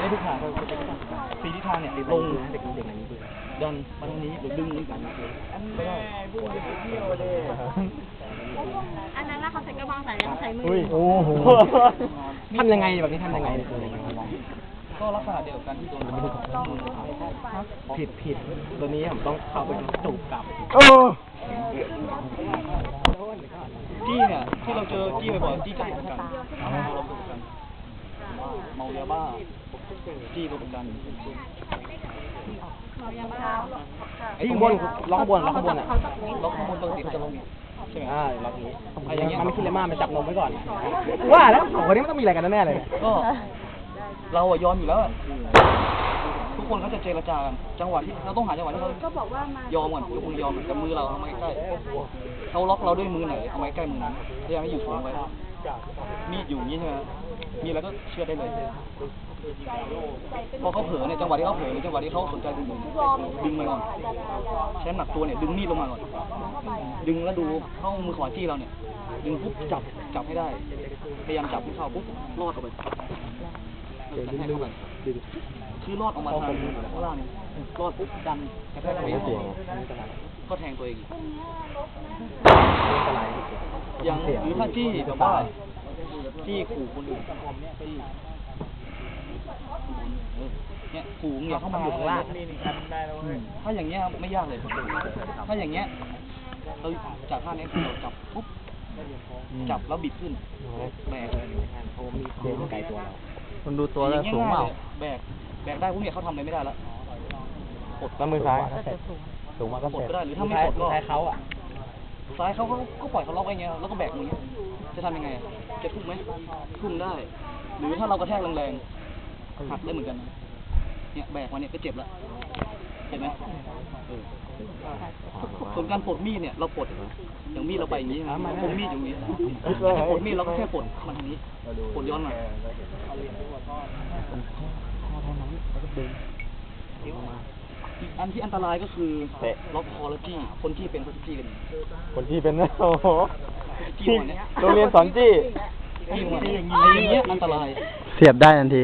ได้ทุกทางสี่ทิศทางเนี่ยลงดันมาทางนี้หรือดึงไม่ได้อันนั้นนะเขาใช้กระบองใส่แล้วใช้มืออุ้ยโอ้โหทำยังไงแบบนี้ทำยังไงก็ลักษณะเดียวกับการที่โดนมือผิดผิดตัวนี้ผมต้องเข้าไปจูบกลับจี้เนี่ยที่เราเจอจี้บ่อยๆจี้กับประกันเราประกันเมา ยาบ้าจี้ตัวประกันไอ้ข้างบนล็อกข้างบนล็อกข้างบนอะล็อกข้างบนปกติเขาจะล็อกนี้ใช่ไหมอ่าล็อกนี้ไอ้อย่างเงี้ยมันไม่คิดเลยมากมันจับนมไว้ก่อนว่าแล้วสองคนนี้มันต้องมีอะไรกันแน่ๆเลยก็เราอะยอมอยู่แล้วอะทุกคนเขาจะเจรจากันจังหวะที่เราต้องหาจังหวะที่เขายอมก่อนยกมือยอมแต่มือเราเอามาใกล้ๆเขาล็อกเราด้วยมือไหนเอามาใกล้มือนั้นพยายามให้อยู่สูงไว้ มีดอยู่อย่างนี้ใช่ไหมมีอะไรก็เชื่อได้เลย พอเขาเผลอเนี่ยจังหวะที่เขาเผลอหรือจังหวะที่เขาสนใจดึงดึงมาก่อนใช้น้ำหนักตัวเนี่ยดึงมีดลงมาก่อน ดึงแล้วดูเข้ามือขวาจี้เราเนี่ย ดึงปุ๊บจับจับให้ได้ พยายามจับให้เข้าปุ๊บรอดออกไปเดี๋ยวดึงเข้าไปคือรอดออกมาทางข้างล่างนี่รอดปุ๊บดันกระแทกไป ก็แทงตัวเองอีกอย่างหรือถ้าจี้แบบว่าจี้ขู่คนอื่นจี้เออเนี่ยขู่มึงอย่าเข้ามาอยู่ข้างล่างอืมถ้าอย่างเงี้ยครับไม่ยากเลย ถ้าอย่างเงี้ยเราจากท่านี้คือเราจับปุ๊บจับแล้วบิดขึ้นแบกเดินไกลตัวเรามันดูตัวแล้วสูงเปล่าแบกแบกได้พวกเนี้ยเขาทำอะไรไม่ได้แล้วกดแล้วมือซ้าย สูงมากก็กดเสร็จก็ได้หรือถ้าไม่กดก็ใช้เขาอะซ้ายเขาก็ก็ปล่อยเขาล็อกไว้อย่างเงี้ยแล้วก็แบกมืออย่างเงี้ยจะทำยังไงอะจะทุ่มไหมทุ่มได้ หรือถ้าเรากระแทกแรงๆหักได้เหมือนกันนะเนี่ยแบกมาเนี่ยก็เจ็บแล้วเห็นไหมเออส่วนการปลดมีดเนี่ยเราปลดอย่างมีดเราไปอย่างนี้นะปลดมีดอยู่อย่างนี้ถ้าปลดมีดเราก็แค่ปลดมันทางนี้ปลดย้อนมาอีกอั นที่อันตรายก็คือล็อกคอแล้วจี้คนจี้เป็นคนจี้กันคนที่เป็นนะโอ้โหจี้หัวเนี่ยโรงเรียนสอนจี้ จี้หัวเนี่ยไอ้อย่างเงี้ยอันตราย เสียบได้ทันที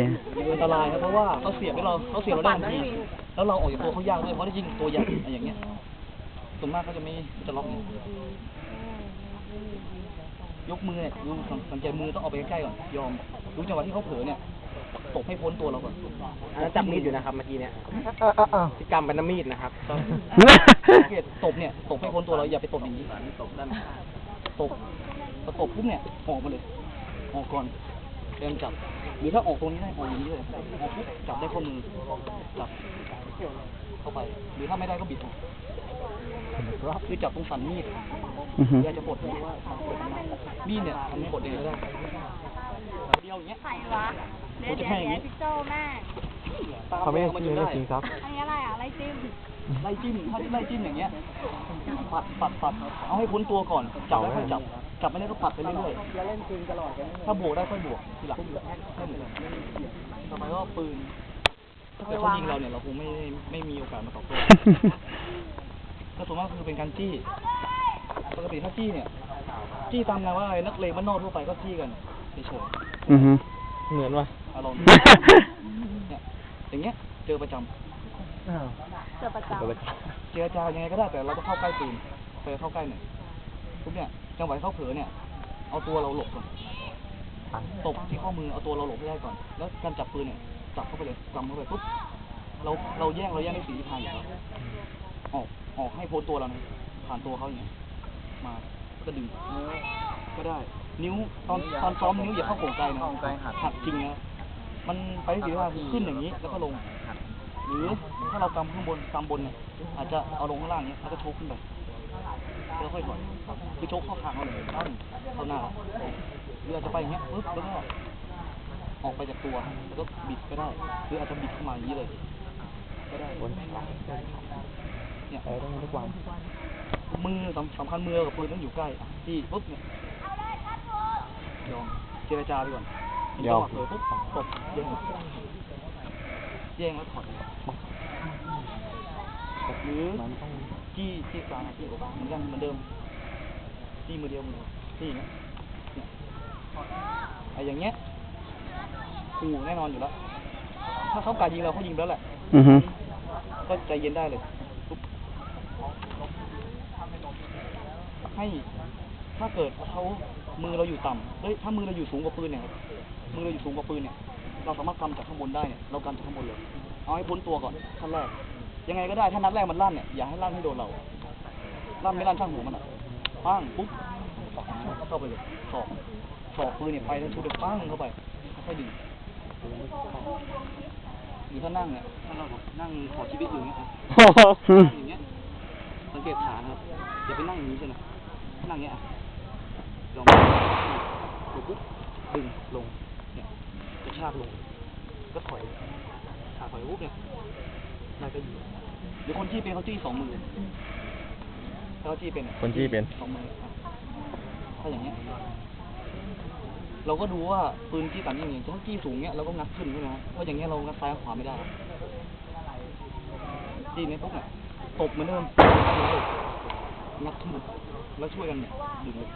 อันตรายครับเพราะว่าเขาเสียบให้เราเขาเสียบเราได้ทันทีแล้วเราออกจากตัวเขายากด้วยเพราะได้ยิงตัวใหญ่อะไรอย่างเงี้ยส่วนมากเขาจะไม่จะล็อกเนี่ยยกมือเนี่ยดูสังเกตมือต้องเอาไปใกล้ๆก่อนยอมดูจังหวะที่เขาเผลอเนี่ย ตบให้พ้นตัวเราก่อนอันนั้นจับมีดอยู่นะครับเมื่อกี้เนี่ยที่กำเป็นน้ำมีดนะครับสังเกตตบเนี่ยตบให้พ้นตัวเราอย่าไปตบอย่างนี้ตบด้านตบพอตบปุ๊บเนี่ยออกมาเลย ออกก่อนเตรียมจับ หรือถ้าออกตรงนี้ได้ออกอย่างนี้เลยออกปุ๊บจับได้ข้อมือจับเข้าไป หรือถ้าไม่ได้ก็บิดออกคือจับตรงสันมีด อือฮึ อยากจะปลดมีดเนี่ยทำให้ปลดเองก็ได้เดียวอย่างเงี้ย ใส่วะกูจะให้อย่างงี้พี่โจแม่ตามเขาไม่อได้อกมาจริจงนไม่ได้จริงครับ อันนี้อะไรอะอะไรจิ้มไล่จิ้มถ้าไล่จิ้มอย่างเงี้ย ปัดปัดปัดเอาให้พ้นตัวก่อนจับแล้วค่อยจับ จับไม่ได้ก็ปัดไปเรื่อยๆถ้าบวกได้ค่อยบวกทีหลังแค่นี้ต่อไปก็ปืน ถ้าเกิดเขายิงเราเนี่ยเราคงไม่ไม่มีโอกาสมาตอบโต้ก็ส่วนมากคือเป็นการจี้ ปกติถ้าจี้เนี่ย จี้ตามแนวว่าอะไรนักเลงบ้านนอกทั่วไปก็จี้กันเฉยอือฮึๆ เหมือนว่าอารมณ์ เนี่ยอย่างเงี้ย เจอประจำเจอประจำเจรจายังไงก็ได้แต่เราต้องเข้าใกล้ปืนเคยเข้าใกล้หน่อยปุ๊บเนี่ย จังหวะที่เขาเผลอเนี่ย เอาตัวเราหลบก่อนตบที่ข้อมือเอาตัวเราหลบให้ได้ก่อน แล้วการจับปืนเนี่ย จับเข้าไปเลยกำเข้าไปปุ๊บ เราเราแย่งเราแย่งได้สี่ทิศทางอยู่แล้วออกออกให้พ้นตัวเรานะผ่านตัวเขาอย่างเงี้ยมา ก็ดึงก็ได้ นิ้วตอนตอนซ้อมนิ้วอย่าเข้าโก่งไกลนะหักจริงนะมันไปได้สี่ทิศทางคือขึ้นอย่างนี้แล้วก็ลง หรือถ้าเรากำข้างบนกำบนเนี่ยอาจจะเอาลงข้างล่างเนี้ยแล้วก็โชกขึ้นไปแล้วค่อยถอยคือโชกเข้าทางเราเลยตั้งเข้าหน้าหรืออาจจะไปอย่างเงี้ยปึ๊บแล้วก็ออกไปจากตัวแล้วก็บิดก็ได้หรืออาจจะบิดเข้ามาอย่างนี้เลย ก็ได้เนี่ยเออต้องมีทุกวันมือสำสำคัญมือกับปืนต้องอยู่ใกล้อะที่ปุ๊บเนี่ย ยอมเจรจาไปก่อนเห็นจังหวะเลอปุ๊บตบแย่งแย่งแล้วถอดหรือจี้ที่กลางอะจี้อกเหมือนกันเหมือนเดิมจี้มือเดียวมือจี้นี่ยไอ้อย่างเงี้ยขู่แน่นอนอยู่แล้ว ถ้าเขากายิงเราเขายิงไปแล้วแหละอือฮึก็ใจเย็นได้เลยให้ ถ้าเกิดเขามือเราอยู่ต่ำเอ้ยถ้ามือเราอยู่สูงกว่าปืนเนี่ยครับมือเราอยู่สูงกว่าปืนเนี่ย เราสามารถกำจากข้างบนได้เนี่ยเรากำจากข้างบนเลยเอาให้พ้นตัวก่อนขั้นแรก ยังไงก็ได้ถ้านัดแรกมันลั่นเนี่ยอย่าให้ลั่นให้โดนเราลั่นไม่ลั่นช่างหัวมันอะปั้งปุ๊บเข้าไปเลยสอกสอกปืนเนี่ยไปแล้วชุดเดียวปั้งเข้าไปค่อยๆดึงหรือถ้านั่งเนี่ยถ้าเรานั่งขอชีวิตอยู่อย่างเงี้ยครับอืมอย่างเงี้ยสังเกตขานะครับอย่าไปนั่งอย่างนี้ใช่ไหมนั่งอย่างเงี้ยอะ ลองดูปุ๊บดึงลง เนี่ยกระชากลง ก็ถอยชากถอยปุ๊บเนี่ยนายก็อยู่หรือคนที่เป็นเขาจี้สองมือถ้าเขาจี้เป็นอะคนจี้เป็นสองมืออะถ้าอย่างเงี้ย เราก็ดูว่าปืนจี้ต่ำยังไงถ้าจี้สูงเงี้ยเราก็งัดขึ้นใช่ไหมครับเพราะอย่างเงี้ยเรางัดซ้ายกับขวาไม่ได้จีนในปุ๊บเนี่ยตบเหมือนเดิมงัดขึ้นแล้วช่วยกันเนี่ยดึงเลย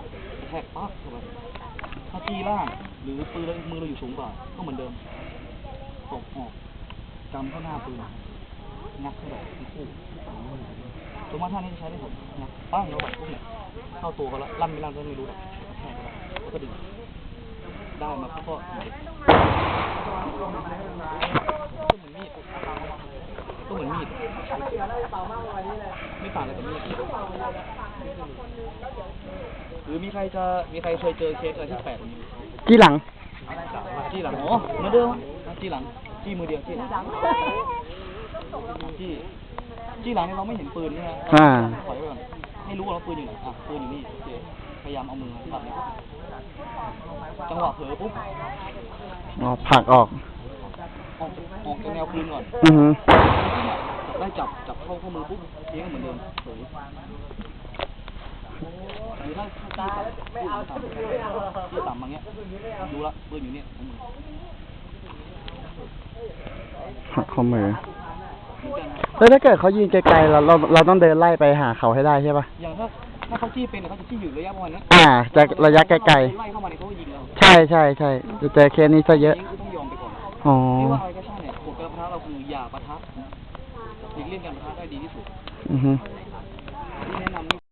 กระแทกปั๊บเข้าไปถ้าจี้ล่างหรือปืนเรามือเราอยู่สูงกว่าก็เหมือนเดิมตบออกกำเข้าหน้าปืนงัดเข้าไปทั้งคู่สมมติท่านี้จะใช้ได้ผลงัดปั้งแล้วแบบปุ๊บเนี่ยเข้าตัวเขาแล้วลั่นไม่ลั่นก็ไม่รู้หรอกกระแทกเขาแล้วก็ดึงได้มาปุ๊บก็เหมือนมีดก็เหมือนมีดไม่ต่างอะไรกับมีด หรือมีใครจะมีใครเคยเจอเคสอะไรที่แปลกกว่านี้ไหมที่หลัง จี้หลังอ๋อเหมือนเดิมนะจี้หลังจี้มือเดียวจี้หลังจี้จี้หลังเนี่ยเราไม่เห็นปืนใช่ไหมอ่า ถอยไปก่อนให้รู้ว่าปืนอยู่ไหนอะปืนอยู่นี่โอเคพยายามเอามือปัดเนี่ยจังหวะเผลอปุ๊บอ๋อผลักออก ออกจากออกจากแนวปืนก่อน อือฮึได้จับจับเข้าข้อมือปุ๊บเทียงเหมือนเดิมเผย หรือถ้าถ้าที่ต่ำที่ต่ำที่ต่ำมาเงี้ยดูละปืนอยู่เนี่ยข้อมือผลักข้อมือแล้วถ้าเกิดเขายิงไกลๆเราเราเราต้องเดินไล่ไปหาเขาให้ได้ใช่ปะอย่างถ้าถ้าเขาจี้เป็นเนี่ยเขาจะจี้อยู่ระยะประมาณเนี้ยอ่าจะระยะไกลๆไล่เข้ามาเนี่ยเขาก็ยิงเราใช่ใช่ใช่จะเจอเคสนี้ซะเยอะยิงคือต้องยอมไปก่อนอ๋อไม่ว่าอะไรก็ช่างเนี่ยกฎการปะทะเราคืออย่าประทะหลีกเลี่ยงการปะทะได้ดีที่สุดอือฮึที่แนะนำนี่